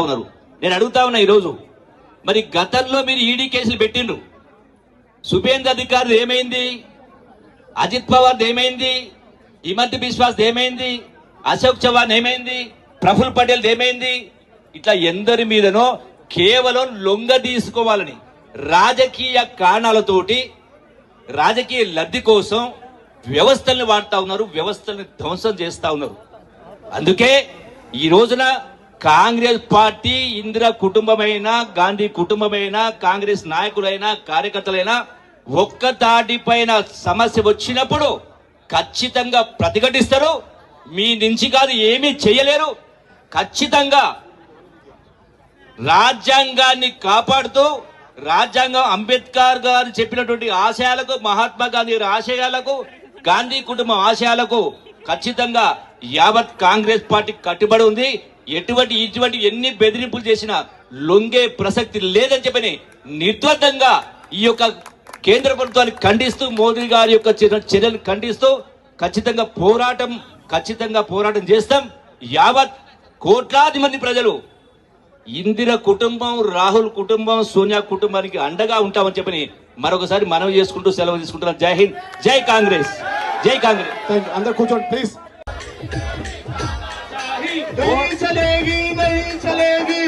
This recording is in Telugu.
ఉన్నారు. నేను అడుగుతా ఉన్నా ఈరోజు. మరి గతంలో మీరు ఈడీ కేసులు పెట్టిండ్రు. సుభేంద్ర అధికారులు ఏమైంది? అజిత్ పవార్ ఏమైంది? హిమంత్ బిశ్వాస్ ఏమైంది? అశోక్ చవాన్ ఏమైంది? ప్రఫుల్ పటేల్ ఏమైంది? ఇట్లా ఎందరి మీదనో కేవలం లొంగ తీసుకోవాలని రాజకీయ కారణాలతోటి రాజకీయ లబ్ధి కోసం వ్యవస్థల్ని వాడుతా ఉన్నారు వ్యవస్థల్ని ధ్వంసం చేస్తా ఉన్నారు. అందుకే ఈ రోజున కాంగ్రెస్ పార్టీ ఇందిరా కుటుంబమైనా గాంధీ కుటుంబమైనా కాంగ్రెస్ నాయకులైనా కార్యకర్తలైనా ఒక్క దాటిపైన సమస్య వచ్చినప్పుడు ఖచ్చితంగా ప్రతిఘటిస్తారు. మీ నుంచి కాదు ఏమీ చేయలేరు. ఖచ్చితంగా రాజ్యాంగాన్ని కాపాడుతూ రాజ్యాంగం అంబేద్కర్ గారు చెప్పినటువంటి ఆశయాలకు మహాత్మా గాంధీ ఆశయాలకు గాంధీ కుటుంబం ఆశయాలకు ఖచ్చితంగా యావత్ కాంగ్రెస్ పార్టీ కట్టుబడి ఉంది. ఎటువంటి ఇటువంటి ఎన్ని బెదిరింపులు చేసినా లొంగే ప్రసక్తి లేదని చెప్పని నిర్ద్వందంగా ఈ యొక్క కేంద్ర ప్రభుత్వాన్ని ఖండిస్తూ మోదీ గారి యొక్క చర్యలు ఖండిస్తూ ఖచ్చితంగా పోరాటం ఖచ్చితంగా పోరాటం చేస్తాం. యావత్ కోట్లాది మంది ప్రజలు ఇందిర కుటుంబం రాహుల్ కుటుంబం సోనియా కుటుంబానికి అండగా ఉంటామని చెప్పని మరొకసారి మనవి చేసుకుంటూ సెలవు తీసుకుంటున్నాం. జై హింద్ జై కాంగ్రెస్. జై కాంగ్రెస్ థ్యాంక్ యూ అందరు కూర్చోండి ప్లీజ్ नहीं चलेगी नहीं चलेगी